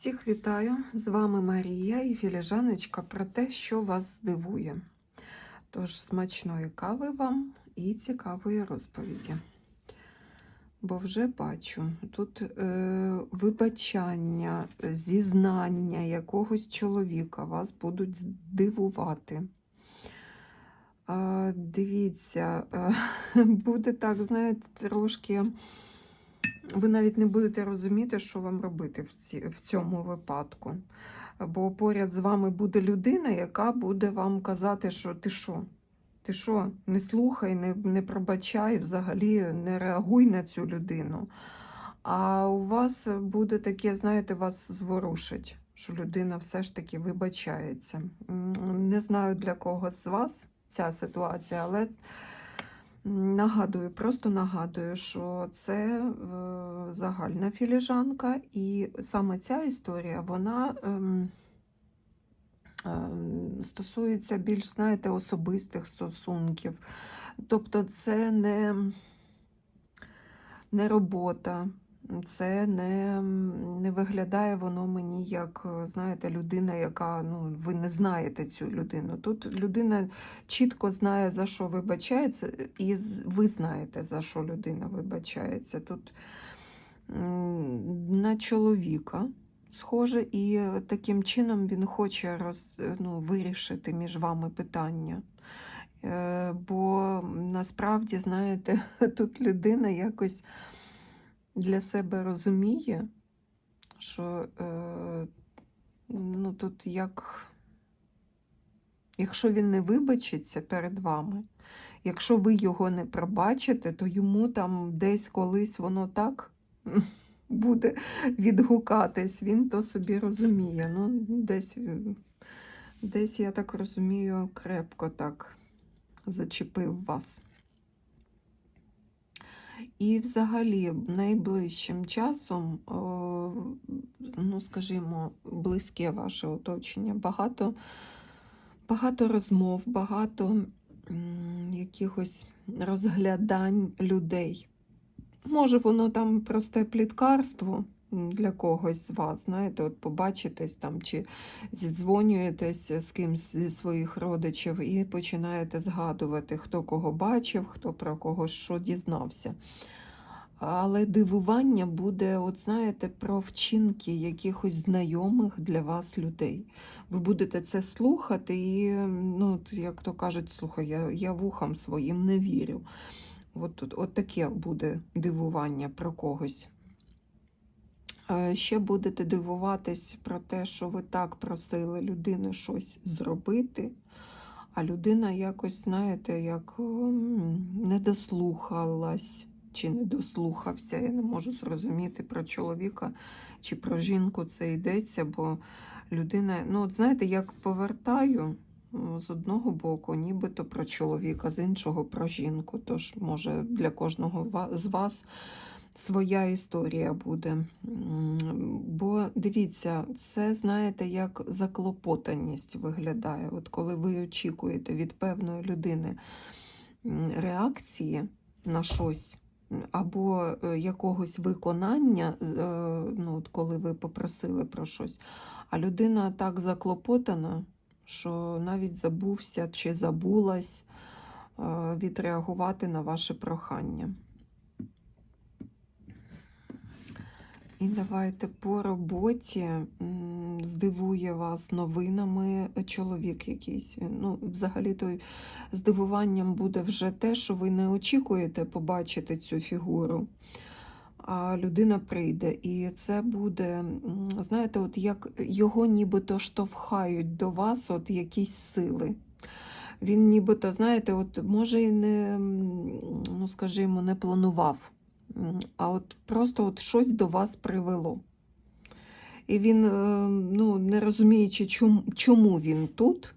Всіх вітаю! З вами Марія і філіжаночка про те, що вас здивує. Тож смачної кави вам і цікавої розповіді. Бо вже бачу, тут е, вибачання, зізнання якогось чоловіка вас будуть здивувати. Е, дивіться, е, буде так, знаєте, трошки ви навіть не будете розуміти, що вам робити в, ці, в цьому випадку. Бо поряд з вами буде людина, яка буде вам казати, що ти що? Ти що, не слухай, не, не пробачай, взагалі не реагуй на цю людину. А у вас буде таке, знаєте, вас зворушить, що людина все ж таки вибачається. Не знаю для кого з вас ця ситуація, але Нагадую, просто нагадую, що це е, загальна філіжанка, і саме ця історія вона ем, ем, стосується більш, знаєте, особистих стосунків. Тобто це не, не робота, це не, не виглядає воно мені як, знаєте, людина, яка ну, ви не знаєте цю людину. Тут людина чітко знає, за що вибачається, і ви знаєте, за що людина вибачається. Тут на чоловіка схоже, і таким чином він хоче роз, ну, вирішити між вами питання. Е, Бо насправді, знаєте, тут людина якось для себе розуміє, що е, ну, тут як, якщо він не вибачиться перед вами, якщо ви його не пробачите, то йому там десь колись воно так буде відгукатись, він то собі розуміє. Ну, десь, десь, я так розумію, крепко так зачепив вас. І взагалі найближчим часом, ну скажімо, близьке ваше оточення, багато, багато розмов, багато якихось розглядань людей. Може, воно там просте пліткарство для когось з вас, знаєте, от побачитесь там чи зідзвонюєтесь з кимсь зі своїх родичів і починаєте згадувати, хто кого бачив, хто про кого що дізнався. Але дивування буде, от знаєте, про вчинки якихось знайомих для вас людей. Ви будете це слухати, і, ну, як то кажуть, слухай, я, я вухам своїм не вірю. От, от, от таке буде дивування про когось. Е, Ще будете дивуватись про те, що ви так просили людини щось зробити, а людина якось, знаєте, як не дослухалась чи не дослухався. Я не можу зрозуміти про чоловіка чи про жінку це йдеться, бо людина, ну, от знаєте, як повертаю з одного боку, нібито про чоловіка, з іншого про жінку. Тож, може, для кожного з вас своя історія буде. Бо дивіться, це знаєте, як заклопотаність виглядає. От коли ви очікуєте від певної людини реакції на щось. Або е, якогось виконання, е, ну, от коли ви попросили про щось, а людина так заклопотана, що навіть забувся чи забулась е, відреагувати на ваше прохання. І давайте по роботі здивує вас новинами чоловік якийсь. Ну, взагалі, то здивуванням буде вже те, що ви не очікуєте побачити цю фігуру. А людина прийде, і це буде, знаєте, от як його нібито штовхають до вас от якісь сили. Він нібито, знаєте, от може і не, ну скажімо, не планував, а от просто от щось до вас привело. І він, е, ну, не розуміючи, чому, він тут,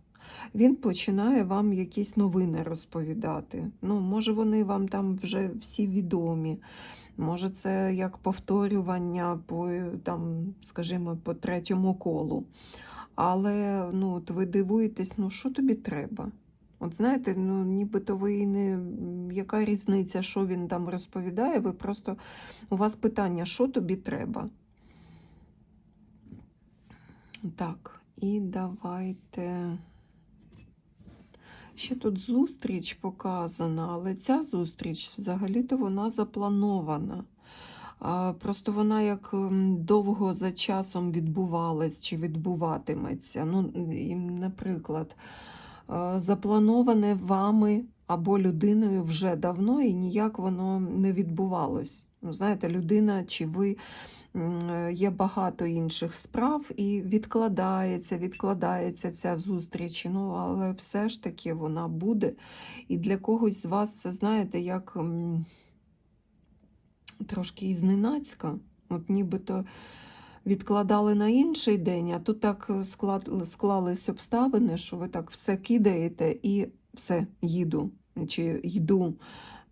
він починає вам якісь новини розповідати. Ну, може, вони вам там вже всі відомі. Може, це як повторювання по, там, скажімо, по третьому колу. Але ну, от ви дивуєтесь, ну що тобі треба? От знаєте, ну нібито ви не яка різниця, що він там розповідає, ви просто у вас питання, що тобі треба? Так, і давайте. Ще тут зустріч показана, але ця зустріч взагалі-то вона запланована. Просто вона як довго за часом відбувалась чи відбуватиметься. Ну, наприклад, заплановане вами або людиною вже давно, і ніяк воно не відбувалось. Ну, знаєте, людина чи ви е, є багато інших справ, і відкладається, відкладається ця зустріч. Ну, але все ж таки вона буде. І для когось з вас це, знаєте, як трошки і зненацька. От нібито відкладали на інший день, а тут так склад, склались обставини, що ви так все кидаєте і все, їду чи йду.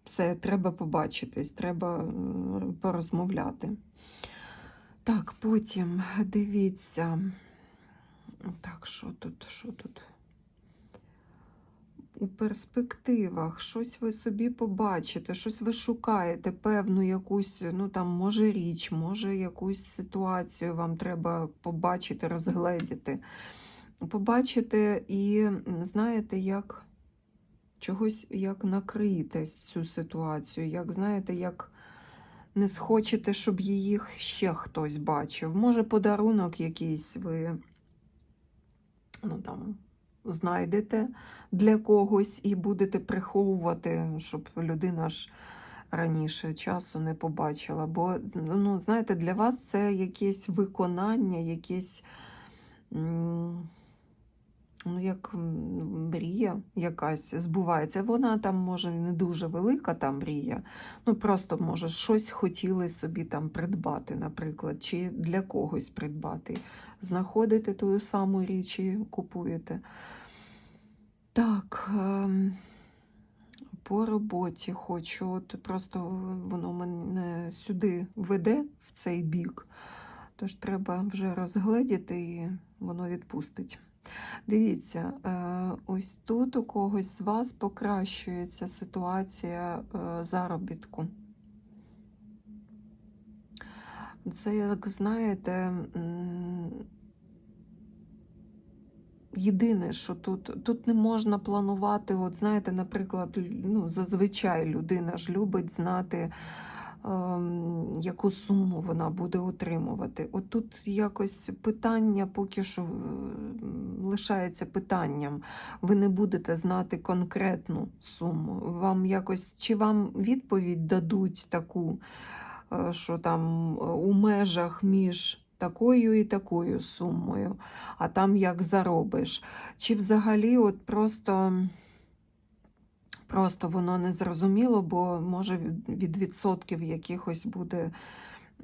Все, треба побачитись, треба порозмовляти. Так, потім дивіться. Так, що тут, що тут? У перспективах щось ви собі побачите, щось ви шукаєте, певну якусь, ну там, може річ, може якусь ситуацію вам треба побачити, розгледіти. Побачите і знаєте, як чогось як накрити цю ситуацію, як знаєте, як не схочете, щоб її ще хтось бачив. Може, подарунок якийсь ви ну, там, знайдете для когось і будете приховувати, щоб людина ж раніше часу не побачила. Бо, ну, знаєте, для вас це якесь виконання, якесь. Ну, як мрія якась збувається. Вона там може не дуже велика та мрія. Ну просто може щось хотіли собі там придбати, наприклад, чи для когось придбати. Знаходите ту саму річ і купуєте. Так, ем, по роботі хочу, от просто воно мене сюди веде в цей бік. Тож треба вже розгледіти і воно відпустить. Дивіться, е, ось тут у когось з вас покращується ситуація е, заробітку. Це, як знаєте, єдине, що тут, тут не можна планувати, от знаєте, наприклад, ну, зазвичай людина ж любить знати, яку суму вона буде отримувати. От тут якось питання поки що лишається питанням. Ви не будете знати конкретну суму. Вам якось, чи вам відповідь дадуть таку, е, що там е, у межах між такою і такою сумою, а там як заробиш. Чи взагалі от просто. Просто воно не зрозуміло, бо може від- від відсотків якихось буде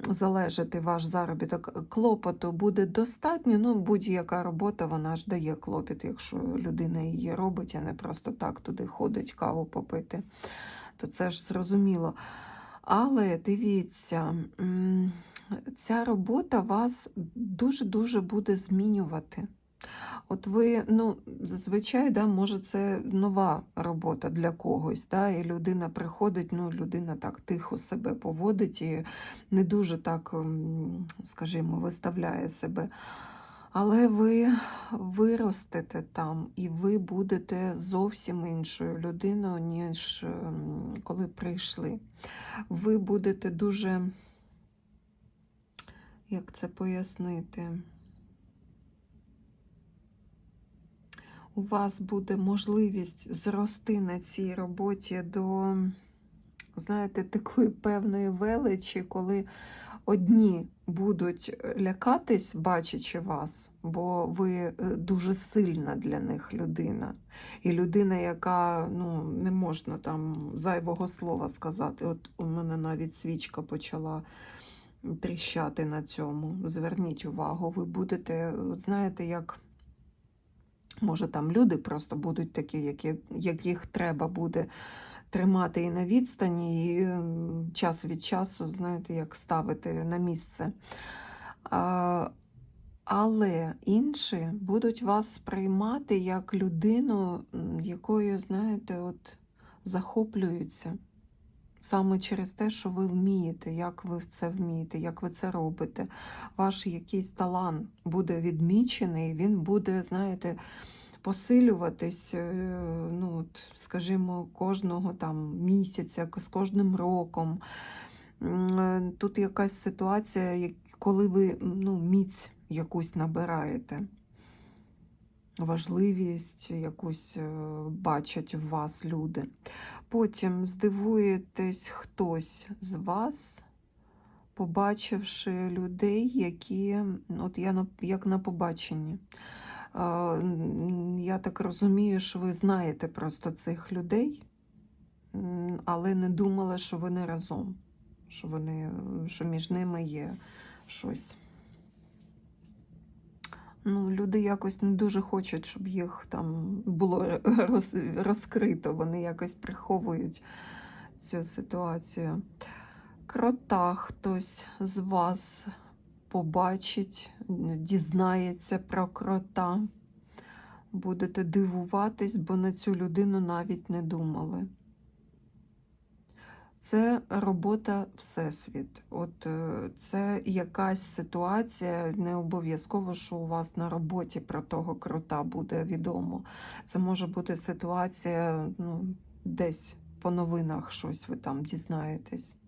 залежати ваш заробіток. Клопоту буде достатньо. Ну, будь-яка робота вона ж дає клопіт, якщо людина її робить, а не просто так туди ходить каву попити, то це ж зрозуміло. Але дивіться, ця робота вас дуже-дуже буде змінювати. От ви, ну, зазвичай, да, може, це нова робота для когось, да, і людина приходить, ну, людина так тихо себе поводить і не дуже так, скажімо, виставляє себе. Але ви виростете там, і ви будете зовсім іншою людиною, ніж ем, коли прийшли. Ви будете дуже, як це пояснити? У вас буде можливість зрости на цій роботі до, знаєте, такої певної величі, коли одні будуть лякатись, бачачи вас, бо ви е, дуже сильна для них людина. І людина, яка ну, не можна там зайвого слова сказати. От у мене навіть свічка почала тріщати на цьому. Зверніть увагу, ви будете, знаєте, як. Може, там люди просто будуть такі, які, яких треба буде тримати і на відстані, і ем, час від часу, знаєте, як ставити на місце. Але інші будуть вас сприймати як людину, якою, знаєте, от захоплюються. Саме через те, що ви вмієте, як ви це вмієте, як ви це робите. Ваш якийсь талант буде відмічений, він буде, знаєте, посилюватись, е, ну, от, скажімо, кожного там місяця, з кожним роком. Е, Тут якась ситуація, коли ви ну, міць якусь набираєте, важливість якусь е, бачать в вас люди. Потім здивуєтесь хтось з вас, побачивши людей, які, от я на, як на побаченні. Е, Я так розумію, що ви знаєте просто цих людей, але не думали, що вони разом, що, вони, що між ними є щось. Ну, люди якось не дуже хочуть, щоб їх там було роз, розкрито. Вони якось приховують цю ситуацію. Крота хтось з вас побачить, дізнається про крота. Будете дивуватись, бо на цю людину навіть не думали. Це робота Всесвіт. От е, це якась ситуація, не обов'язково, що у вас на роботі про того крота буде відомо. Це може бути ситуація ну, десь по новинах щось ви там дізнаєтесь.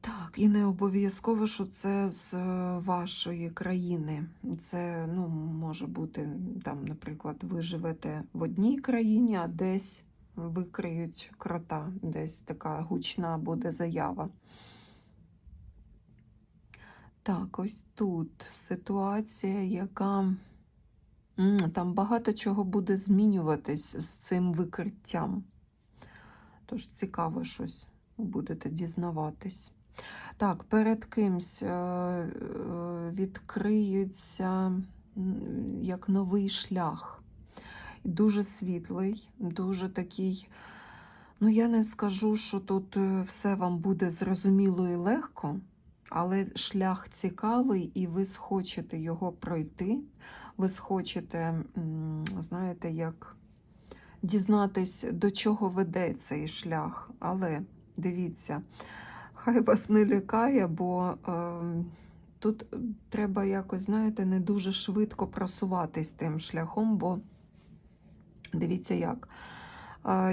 Так, і не обов'язково, що це з е, вашої країни. Це ну, може бути, там, наприклад, ви живете в одній країні, а десь викриють крота, десь така гучна буде заява. Так, ось тут ситуація, яка там багато чого буде змінюватись з цим викриттям. Тож цікаво щось будете дізнаватись. Так, перед кимсь е, е, відкриється як новий шлях. Дуже світлий, дуже такий. Ну, я не скажу, що тут е, все вам буде зрозуміло і легко, але шлях цікавий, і ви схочете його пройти. Ви схочете, знаєте, як дізнатись, до чого веде цей шлях. Але дивіться, хай вас не лякає, бо е, тут треба якось, знаєте, не дуже швидко просуватись тим шляхом, бо дивіться як.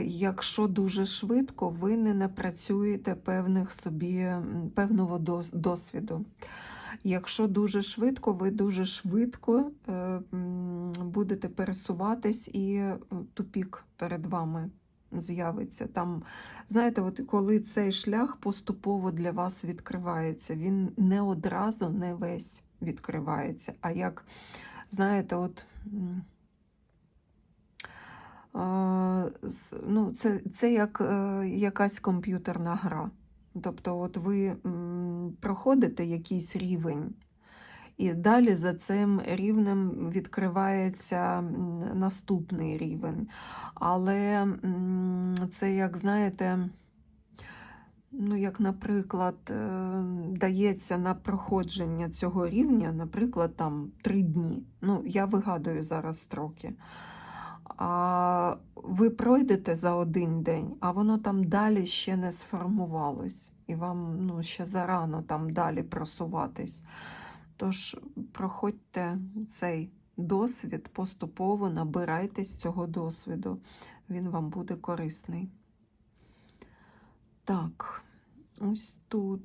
Якщо дуже швидко, ви не напрацюєте певних собі, певного досвіду. Якщо дуже швидко, ви дуже швидко е, будете пересуватись і е, тупік перед вами з'явиться. Там, знаєте, от коли цей шлях поступово для вас відкривається, він не одразу, не весь відкривається, а як, знаєте, от. Ну, це, це як е, якась комп'ютерна гра. Тобто, от ви проходите якийсь рівень, і далі за цим рівнем відкривається наступний рівень. Але це, як знаєте, ну, як, наприклад, е, дається на проходження цього рівня, наприклад, там три дні. Ну, я вигадую зараз строки. А ви пройдете за один день, а воно там далі ще не сформувалось, і вам ну, ще зарано там далі просуватись. Тож проходьте цей досвід поступово, набирайтесь цього досвіду, він вам буде корисний. Так, ось тут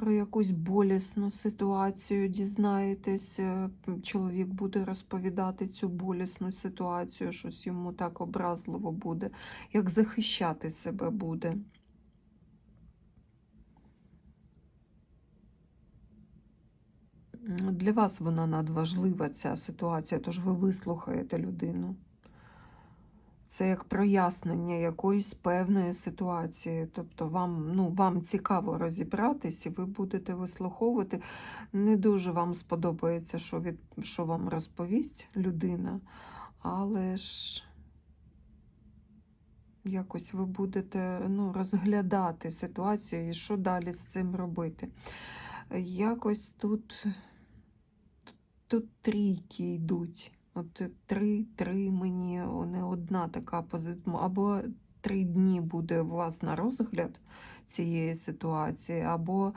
про якусь болісну ситуацію дізнаєтесь. е, Чоловік буде розповідати цю болісну ситуацію, щось йому так образливо буде, як захищати себе буде. Для вас вона надважлива, ця ситуація, тож ви вислухаєте людину. Це як прояснення якоїсь певної ситуації. Тобто вам, ну, вам цікаво розібратись, і ви будете вислуховувати. Не дуже вам сподобається, що, від, що вам розповість людина, але ж якось ви будете ну, розглядати ситуацію і що далі з цим робити. Якось тут, тут трійки йдуть. От три, три мені не одна така позиція, або три дні буде у вас на розгляд цієї ситуації, або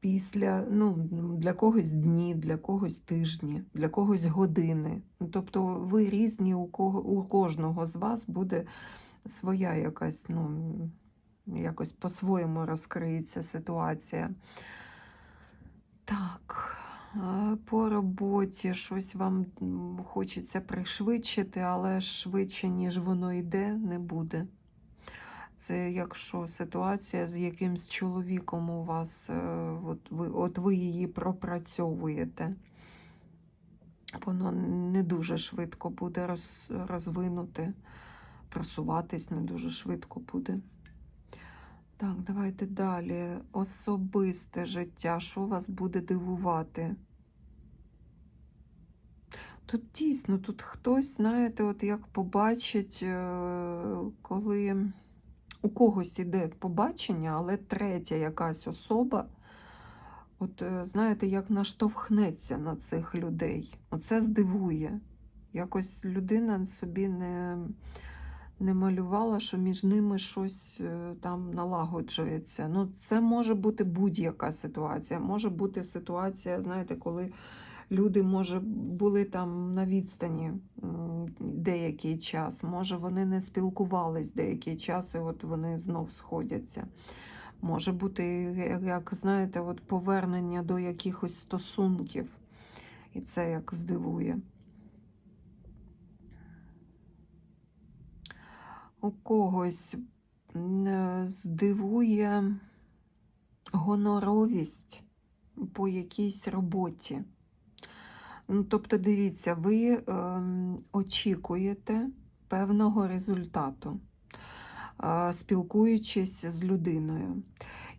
після, ну, для когось дні, для когось тижні, для когось години. Ну, Тобто ви різні, у, кого, у кожного з вас буде своя якась, ну, якось по-своєму розкриється ситуація. Так, по роботі щось вам хочеться пришвидшити, але швидше, ніж воно йде, не буде. Це якщо ситуація з якимсь чоловіком у вас, е, от ви, от ви її пропрацьовуєте, воно не дуже швидко буде роз, розвинути, просуватись не дуже швидко буде. Так, давайте далі. Особисте життя. Що вас буде дивувати? Тут дійсно, тут хтось, знаєте, от як побачить, е, коли у когось іде побачення, але третя якась особа, от е, знаєте, як наштовхнеться на цих людей. Оце здивує. Якось людина собі не, не малювала, що між ними щось е, там налагоджується. Ну, це може бути будь-яка ситуація. Може бути ситуація, знаєте, коли люди, може, були там на відстані деякий час, може, вони не спілкувались деякий час, і от вони знов сходяться. Може бути, як- як знаєте, от повернення до якихось стосунків, і це як здивує. У когось е, здивує гоноровість по якійсь роботі. Ну, тобто, дивіться, ви ем, очікуєте певного результату, е, спілкуючись з людиною.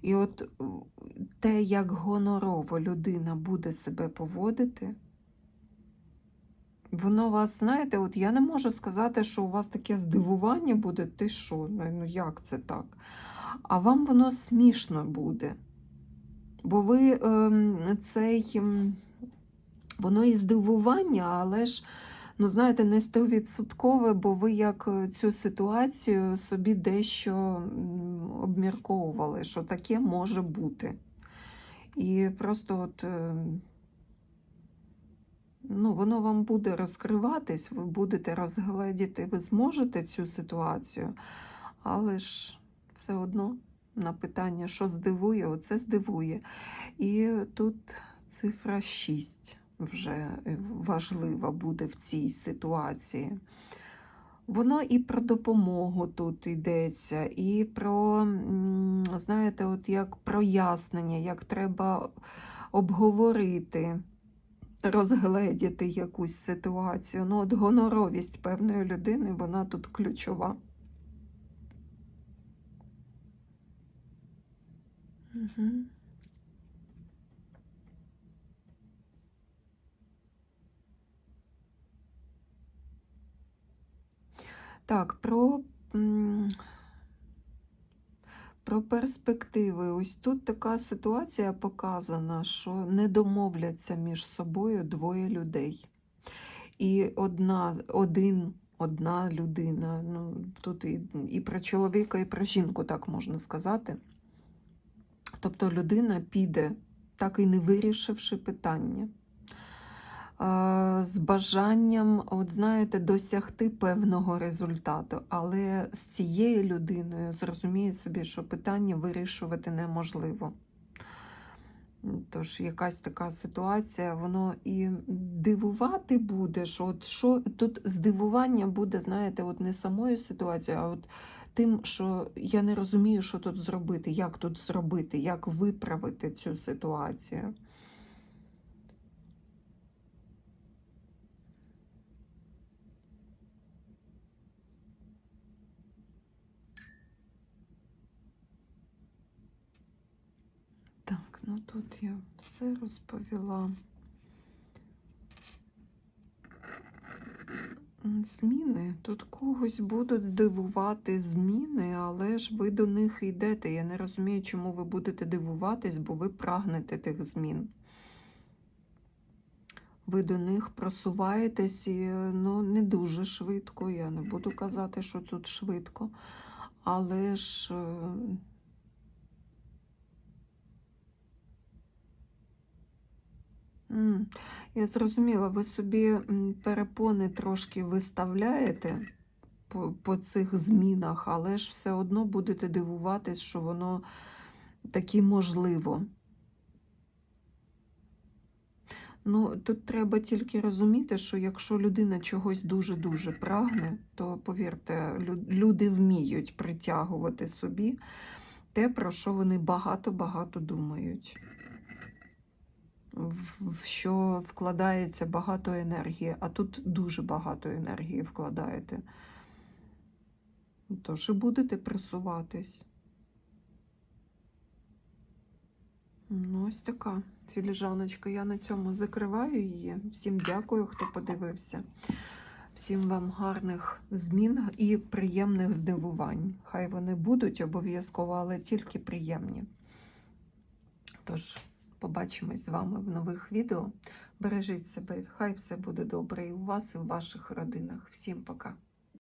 І от е, те, як гонорово людина буде себе поводити, воно вас, знаєте, от я не можу сказати, що у вас таке здивування буде, ти що, ну як це так? А вам воно смішно буде. Бо ви ем, цей. ем, Воно і здивування, але ж, ну знаєте, не стовідсоткове, бо ви як е, цю ситуацію собі дещо обмірковували, що таке може бути. І просто от, е, ну, воно вам буде розкриватись, ви будете розгледіти, ви зможете цю ситуацію, але ж все одно на питання, що здивує, оце здивує. І тут цифра 6 вже важлива буде в цій ситуації. Воно і про допомогу тут йдеться, і про, знаєте, от як прояснення, як треба обговорити, розгледіти якусь ситуацію. Ну, от гоноровість певної людини, вона тут ключова. Угу. Так, про, про перспективи. Ось тут така ситуація показана, що не домовляться між собою двоє людей. І одна, один, одна людина, ну, тут і, і про чоловіка, і про жінку, так можна сказати. Тобто людина піде, так і не вирішивши питання з бажанням, от знаєте, досягти певного результату, але з цією людиною зрозуміє собі, що питання вирішувати неможливо. Тож якась така ситуація, воно і дивувати буде, що от що тут здивування буде, знаєте, от не самою ситуацією, а от тим, що я не розумію, що тут зробити, як тут зробити, як виправити цю ситуацію. Так, ну тут я все розповіла. Зміни. Тут когось будуть здивувати зміни, але ж ви до них йдете. Я не розумію, чому ви будете дивуватись, бо ви прагнете тих змін. ви до них просуваєтесь і ну, не дуже швидко. Я не буду казати, що тут швидко. Але ж. е, м, Я зрозуміла, ви собі перепони трошки виставляєте по, по цих змінах, але ж все одно будете дивуватись, що воно таки можливо. Ну, тут треба тільки розуміти, що якщо людина чогось дуже-дуже прагне, то повірте, люди вміють притягувати собі те, про що вони багато-багато думають, в що вкладається багато енергії, а тут дуже багато енергії вкладаєте. Тож і будете просуватись. Ну, ось така ціліжаночка. Я на цьому закриваю її. Всім дякую, хто подивився. Всім вам гарних змін і приємних здивувань. Хай вони будуть обов'язково, але тільки приємні. Тож, побачимось з вами в нових відео. Бережіть себе, хай все буде добре і у вас, і в ваших родинах. Всім пока!